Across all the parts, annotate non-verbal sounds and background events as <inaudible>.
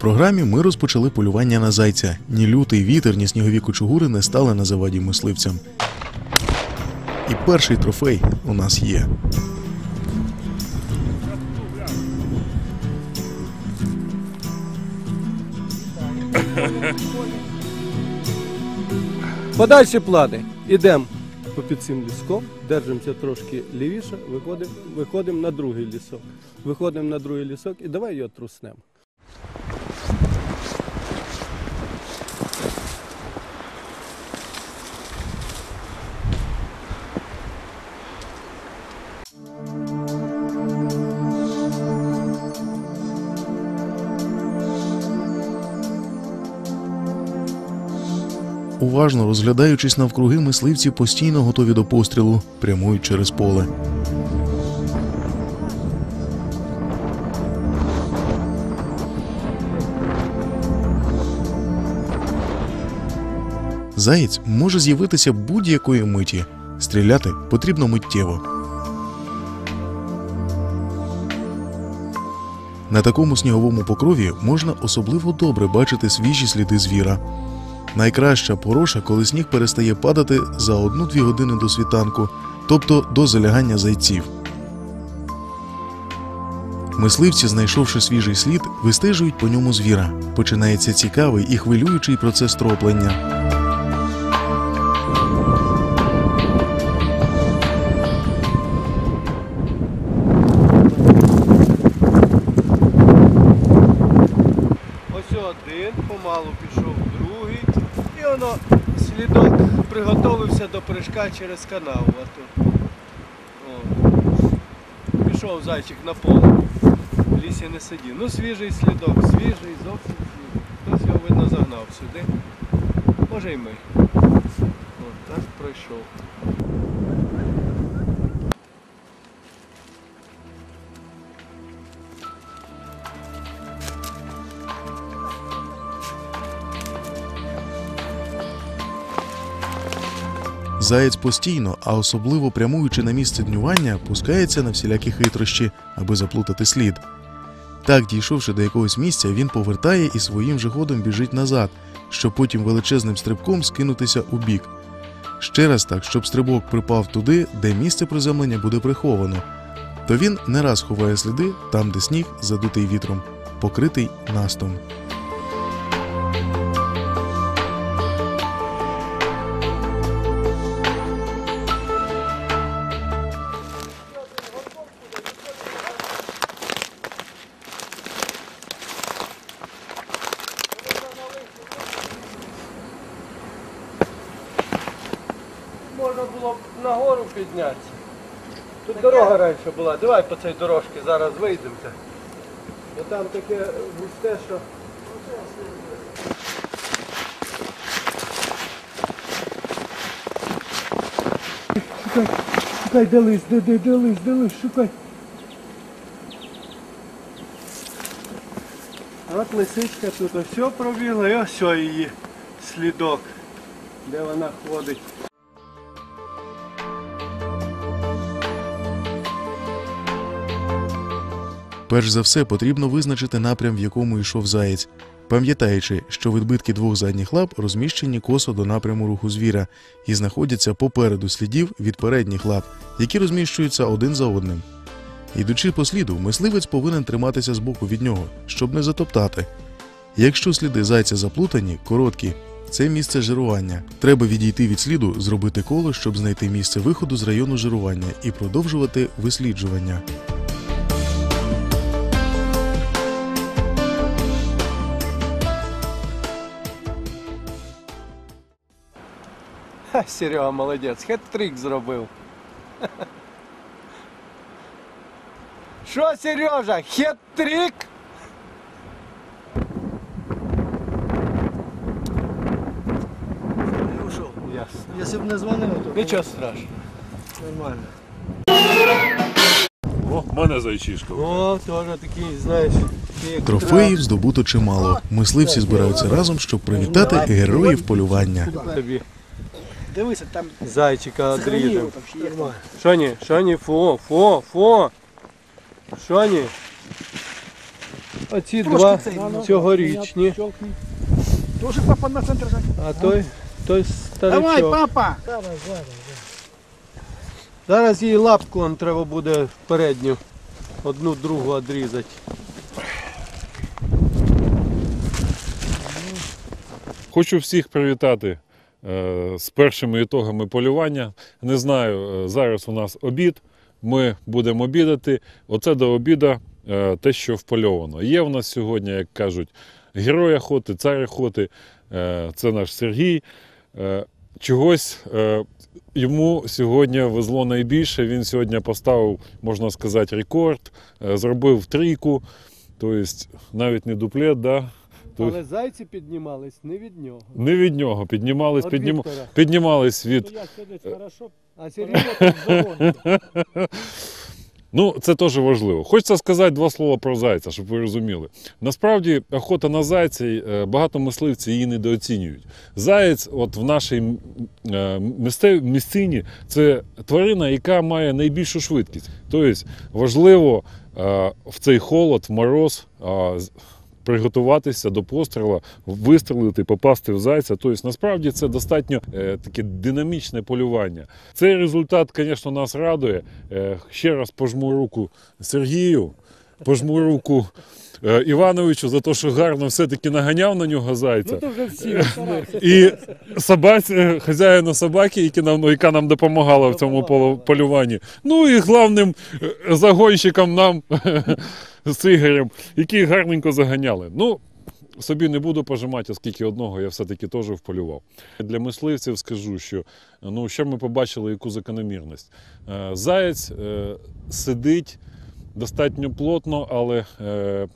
Програмі ми розпочали полювання на зайця. Ні лютий вітер, ні снігові кучугури не стали на заваді мисливцям. І перший трофей у нас є. Подальші плани. Ідемо попід цим ліском, держимося трошки лівіше, виходимо виходимо на другий лісок. Виходимо на другий лісок і давай його труснемо. Уважно розглядаючись навкруги, мисливці постійно готові до пострілу, прямують через поле. Заєць може з'явитися будь-якої миті. Стріляти потрібно миттєво. На такому сніговому покрові можна особливо добре бачити свіжі сліди звіра. Найкраща пороша, коли сніг перестає падати за 1-2 години до світанку, тобто до залягання зайців. Мисливці, знайшовши свіжий слід, вистежують по ньому звіра. Починається цікавий і хвилюючий процес троплення. Слідок приготовився до прыжка через. О. Пішов зайчик на поле. В лісі не сидів. Ну свіжий слідок, свіжий, зовсім свіжий. Хтось його видно загнав сюди. Може й ми. От так пройшов. Заєць постійно, а особливо прямуючи на місце днювання, пускається на всілякі хитрощі, аби заплутати слід. Так, дійшовши до якогось місця, він повертає і своїм же ходом біжить назад, щоб потім величезним стрибком скинутися у бік. Ще раз так, щоб стрибок припав туди, де місце приземлення буде приховано. То він не раз ховає сліди там, де сніг, задутий вітром, покритий настом. Було б нагору піднятися. Тут дорога раніше була. Давай по цій дорожці зараз вийдемося. Бо там таке густе, що. Шукай, шукай, де лис, де, де, де лис, де лис, шукай. От лисичка тут ось пробігла і ось її слідок, де вона ходить. Перш за все потрібно визначити напрям, в якому йшов заєць, пам'ятаючи, що відбитки двох задніх лап розміщені косо до напряму руху звіра і знаходяться попереду слідів від передніх лап, які розміщуються один за одним. Ідучи по сліду, мисливець повинен триматися збоку від нього, щоб не затоптати. Якщо сліди зайця заплутані, короткі, це місце жирування. Треба відійти від сліду, зробити коло, щоб знайти місце виходу з району жирування і продовжувати висліджування. Ха, Серега молодець, хет-трик зробив. Що, Сережа, хет-трик? Я ушов. Ясно. Якщо б не дзвонили, то Нічого страшного. нормально. О, в мене зайчишка. О, теж такий, знаєш, такий як Трофеїв здобуто чимало. Мисливці збираються разом, щоб привітати героїв полювання. тобі. Дивися, там Зайчика згоріло, одрізав. там ще є. Нормально. Що ні? Що ні? Фо, фо, фо. Що ні? Оці Трошки два цей, ну, цьогорічні, Тоже папа на центр жать. а той, той Давай, старичок. папа! Зараз їй лапку треба буде передню, одну другу відрізати. Хочу всіх привітати з першими ітогами полювання. Не знаю, е, зараз у нас обід. Ми будемо обідати. Оце до обіда е, те, що впольовано. Є в нас сьогодні, як кажуть, герой охоти, цар охоти. Е, це наш Сергій. Е, чогось е, йому сьогодні везло найбільше. Він сьогодні поставив, можна сказати, рекорд, е, зробив трійку, тобто навіть не дуплет, да? Але зайці піднімались не від нього. не від нього. Піднімались, От піднім... Віктора. піднімались від. Я сидить хорошо. А Сергій <laughs> Ну, це теж важливо. Хочеться сказати два слова про зайця, щоб ви розуміли. Насправді, охота на зайця, е, багато мисливців її недооцінюють. Заєць, от в нашій е, місцині, це тварина, яка має найбільшу швидкість. Тобто важливо е, в цей холод, в мороз. Приготуватися до пострілу, вистрілити, попасти в зайця. Тобто, насправді це достатньо е, таке динамічне полювання. Цей результат, звісно, нас радує. Е, ще раз пожму руку Сергію, пожму руку е, Івановичу за те, що гарно все-таки наганяв на нього зайця. Ну то вже всі. І собаці, хазяїну собаки, які нам, яка нам допомагала в цьому полюванні. Ну і головним е, загонщикам нам <laughs> з Ігорем, які гарненько заганяли. Ну, собі не буду пожимати, оскільки одного я все-таки теж вполював. Для мисливців скажу, що ну, що ми побачили, яку закономірність. Е, Заєць е, сидить достатньо плотно, але е,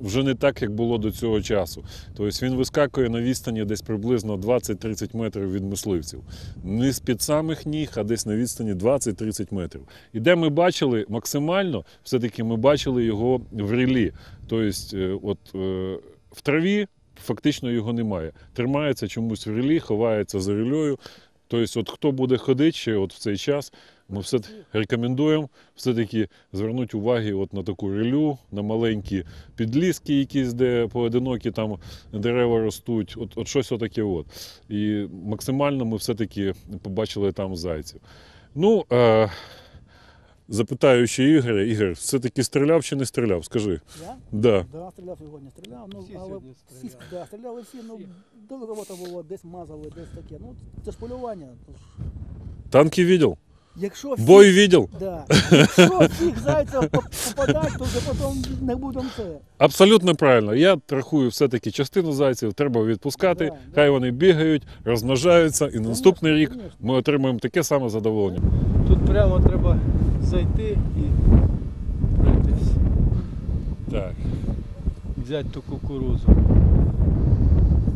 вже не так, як було до цього часу. Тобто він вискакує на відстані десь приблизно 20-30 метрів від мисливців. Не з-під самих ніг, а десь на відстані 20-30 метрів. І де ми бачили максимально, все-таки ми бачили його в рілі. Тобто, е, от, е, в траві фактично його немає. Тримається чомусь в рілі, ховається за рілею. Тобто, от хто буде ходити ще от в цей час, ми все рекомендуємо все-таки звернути уваги от на таку рілю, на маленькі підліски, якісь, де поодинокі там дерева ростуть, от, от щось отаке. От. І максимально ми все-таки побачили там зайців. Ну, е, запитаю ще Ігоря, Ігор, все-таки стріляв чи не стріляв? Скажи. Я? Да. Да, стріляв сьогодні, стріляв. Ну, Всі але всі стріляли. да, стріляли всі, ну, далековато було, десь мазали, десь таке. Ну, це ж полювання. Танки видел? Якщо всі, Бой видел? Да. Якщо всіх зайців поп- попадать, то вже потім не будемо це. Абсолютно правильно. Я рахую, все-таки частину зайців треба відпускати, Да, да. хай вони бігають, розмножаються, і на наступний рік конечно. ми отримаємо таке саме задоволення. Тут прямо треба зайти і пройтись. Так. взяти ту кукурузу.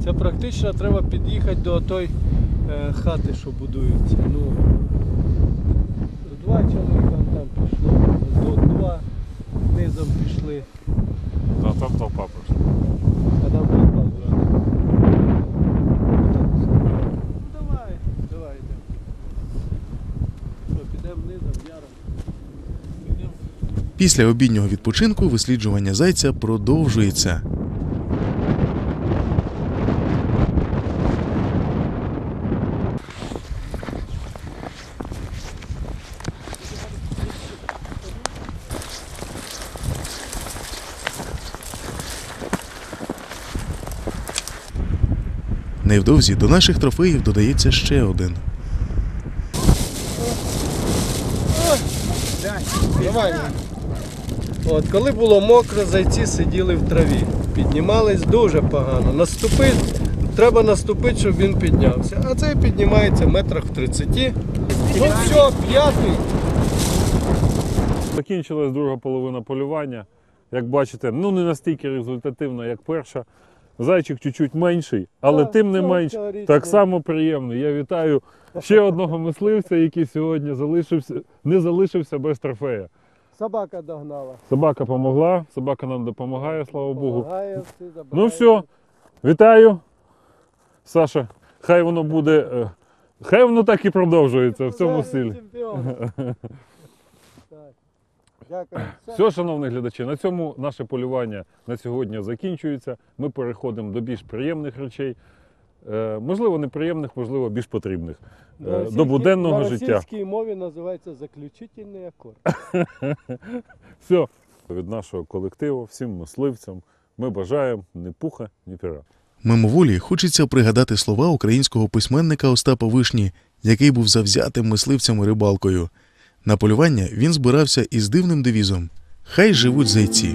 Це практично треба під'їхати до той е, хати, що будується. Ну, два чоловіка там пішло, до два низом пішли, Да, там толпа пройшла. а там толпа зразу. Давай, давай йдемо. Що, підемо низом, яром. Після обіднього відпочинку висліджування зайця продовжується. Невдовзі до наших трофеїв додається ще один. Давай. От, коли було мокро, зайці сиділи в траві. Піднімались дуже погано. Наступить, треба наступити, щоб він піднявся. А цей піднімається метрах в 30. Ну все, п'ятий. Закінчилась друга половина полювання. Як бачите, ну не настільки результативна, як перша. Зайчик чуть-чуть менший, але Так, тим не менш так само приємний. Я вітаю ще одного мисливця, який сьогодні залишився, не залишився без трофея. Собака догнала. Собака помогла, собака нам допомагає, слава Богу. Помагає, всі. Ну все, вітаю. Саша, хай воно буде. е, Хай воно так і продовжується в цьому чемпіон. Так. <laughs> Дякую. Все, шановні глядачі, на цьому наше полювання на сьогодні закінчується. Ми переходимо до більш приємних речей. Е, можливо, неприємних, можливо, більш потрібних. Е, російській- до буденного на життя. російській мові називається заключительний акорд. <laughs> Все. Від нашого колективу, всім мисливцям, ми бажаємо ні пуха, ні пера. Мимоволі хочеться пригадати слова українського письменника Остапа Вишні, який був завзятим мисливцем і рибалкою. На полювання він збирався із дивним девізом Хай живуть зайці.